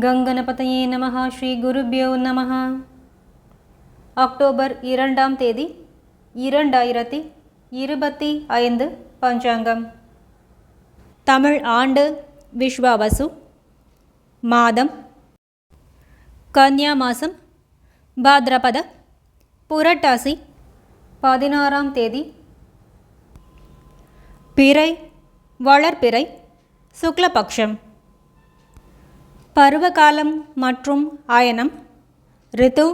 கங்கணபதையே நமஹ ஸ்ரீ குருபியோ நமஹ. அக்டோபர் இரண்டாம் தேதி இரண்டாயிரத்தி இருபத்தி ஐந்து பஞ்சாங்கம். தமிழ் ஆண்டு விஸ்வாவசு மாதம் கன்யா மாதம் பாத்ரபத புரட்டாசி பதினாறாம் தேதி. பிறை வளர்பிறை சுக்லபக்ஷம். பருவகாலம் மற்றும் அயனம் ரித்து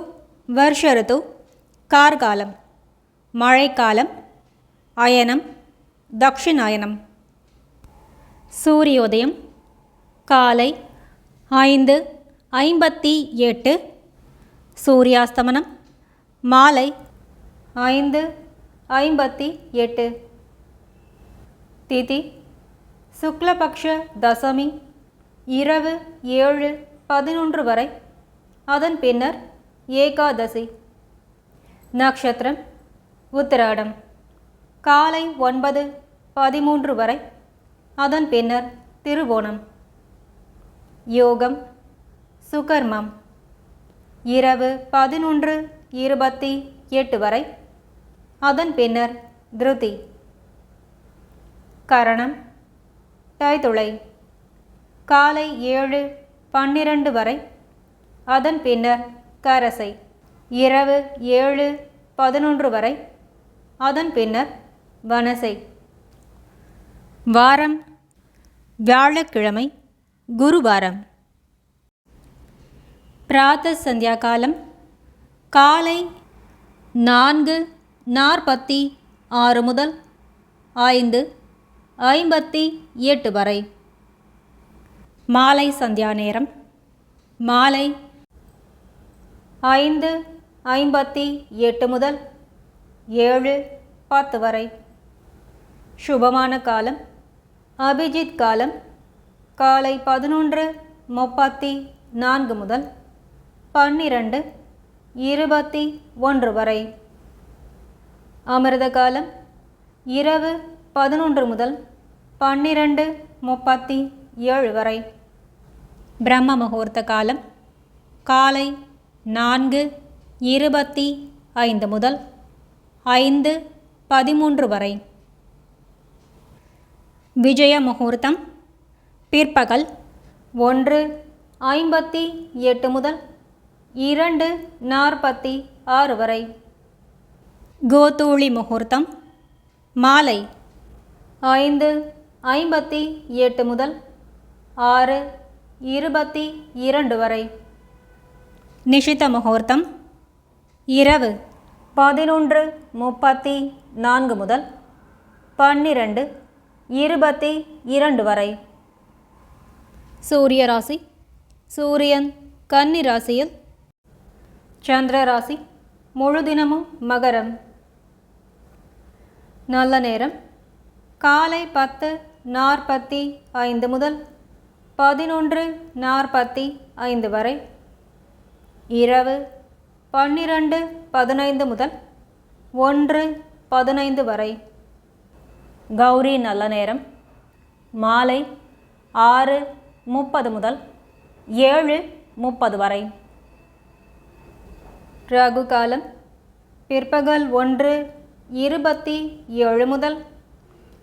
வருஷ ரித்து கார்காலம் மழைக்காலம் அயனம் தக்ஷிணாயனம். சூரியோதயம் காலை ஐந்து ஐம்பத்தி எட்டு. சூரியாஸ்தமனம் மாலை ஐந்து ஐம்பத்தி எட்டு. திதி சுக்லபக்ஷ தசமி இரவு ஏழு பதினொன்று வரை. அதன் பின்னர் ஏகாதசி. நக்ஷத்திரம் உத்திராடம். காலை ஒன்பது பதிமூன்று வரை. அதன் பின்னர் திருவோணம். யோகம் சுகர்மம். இரவு பதினொன்று இருபத்தி எட்டு வரை. அதன் பின்னர் திருதி. கரணம் தைத்துளை. காலை ஏழு பன்னிரண்டு வரை. அதன் பின்னர் கரசை இரவு ஏழு பதினொன்று வரை. அதன் பின்னர் வனசை. வாரம் வியாழக்கிழமை குருவாரம். பிராத்த சந்தியா காலம் காலை நான்கு நாற்பத்தி ஆறு முதல் ஐந்து ஐம்பத்தி எட்டு வரை. மாலை சந்தியா நேரம். மாலை ஐந்து ஐம்பத்தி எட்டு முதல் ஏழு பத்து வரை. சுபமான காலம். அபிஜித் காலம். காலை பதினொன்று முப்பத்தி நான்கு முதல் பன்னிரண்டு இருபத்தி ஒன்று வரை. அமிர்த காலம். இரவு பதினொன்று முதல் பன்னிரண்டு முப்பத்தி ஏழு வரை. பிரம்ம முகூர்த்த காலம் காலை நான்கு இருபத்தி ஐந்து முதல் ஐந்து பதிமூன்று வரை. விஜய முகூர்த்தம் பிற்பகல் ஒன்று ஐம்பத்தி எட்டு முதல் இரண்டு நாற்பத்தி ஆறு வரை. கோதூளி முகூர்த்தம் மாலை ஐந்து ஐம்பத்தி எட்டு முதல் ஆறு இருபத்தி இரண்டு வரை. நிஷித முகூர்த்தம் இரவு பதினொன்று முப்பத்தி நான்கு முதல் பன்னிரண்டு இருபத்தி இரண்டு வரை. சூரிய ராசி சூரியன் கன்னி ராசியில் சந்திர ராசி முழு தினமும் மகரம். நல்ல நேரம் காலை பத்து நாற்பத்தி ஐந்து முதல் பதினொன்று நாற்பத்தி ஐந்து வரை. இரவு பன்னிரண்டு பதினைந்து முதல் ஒன்று பதினைந்து வரை. கௌரி நல்ல நேரம். மாலை ஆறு முப்பது முதல் ஏழு முப்பது வரை. ராகு காலம் பிற்பகல் ஒன்று இருபத்தி ஏழு முதல்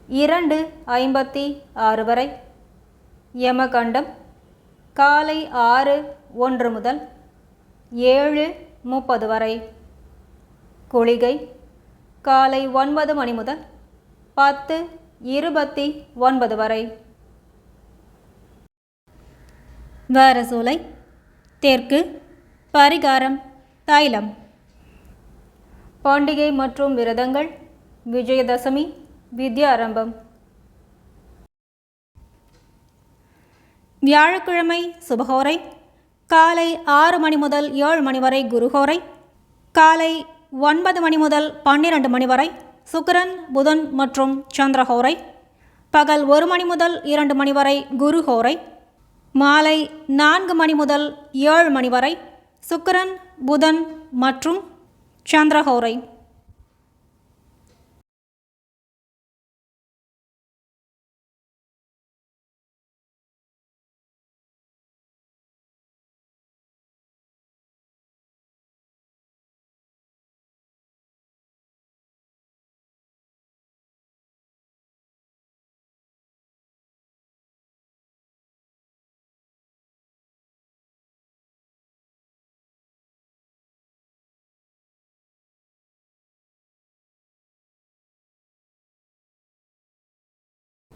இரண்டு ஐம்பத்தி ஆறு வரை. யமகண்டம் காலை ஆறு ஒன்று முதல் ஏழு முப்பது வரை. குளிகை காலை ஒன்பது மணி முதல் பத்து இருபத்தி ஒன்பது வரை. வாரசூலை தெற்கு பரிகாரம் தைலம். பண்டிகை மற்றும் விரதங்கள் விஜயதசமி வித்யாரம்பம். வியாழக்கிழமை சுபகோரை காலை ஆறு மணி முதல் ஏழு மணி வரை குருஹோரை காலை ஒன்பது மணி முதல் பன்னிரண்டு மணி வரை சுக்கரன் புதன் மற்றும் சந்திரஹோரை பகல் ஒரு மணி முதல் இரண்டு மணி வரை குருஹோரை மாலை நான்கு மணி முதல் ஏழு மணி வரை சுக்கிரன் புதன் மற்றும் சந்திரஹோரை.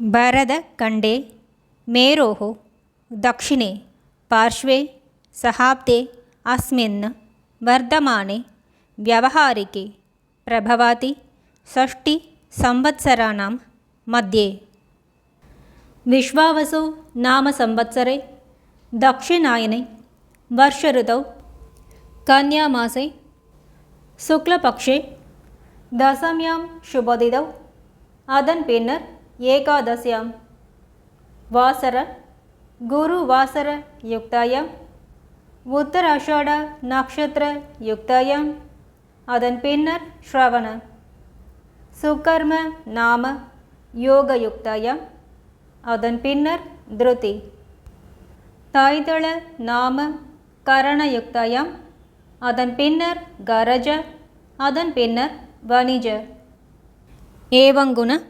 भरतखण्डे मेरोः दक्षिणे पार्श्वे सहाब्दे अस्मिन् वर्धमाने व्यवहारिके प्रभवाति षष्टिसंवत्सराणां मध्ये विश्वावसु नाम संवत्सरे दक्षिणायने वर्षऋतौ कन्यामासे शुक्लपक्षे दशम्यां शुभदिदौ அதன் பின்னர் ஏகாதசியாம். வாசர குரு குருவாசர யுக்தாயாம். உத்தராஷாட நக்ஷத்திர யுக்தாயம். அதன் பின்னர் ஸ்ரவண சுகர்ம நாம யோக யுக்தாயம். அதன் பின்னர் திருதி. தாய்தள நாம கரணயுக்தாயாம் அதன் பின்னர் கரஜ அதன் பின்னர் வணிஜ. ஏவங்குண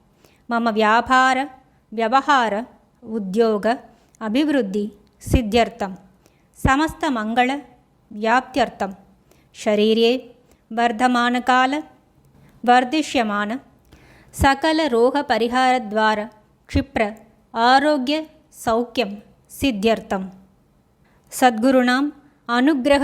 मम ವ್ಯಾಪಾರ ವ್ಯವಹಾರ ಉದ್ಯೋಗ ಅಭಿವೃದ್ಧಿ ಸಿದ್ಧ್ಯರ್ಥಂ ಸಮಸ್ತ ಮಂಗಳ ವ್ಯಾಪ್ತ್ಯರ್ಥಂ ಶರೀರೇ ವರ್ಧಮಾನಕಾಲ ವರ್ಧಿಷ್ಯಮಾನ ಸಕಲ ರೋಗ ಪರಿಹಾರದ್ವಾರ ಕ್ಷಿಪ್ರ ಆರೋಗ್ಯ ಸೌಖ್ಯಂ ಸಿದ್ಧ್ಯರ್ಥಂ సద్గురుణాం అనుగ్రహ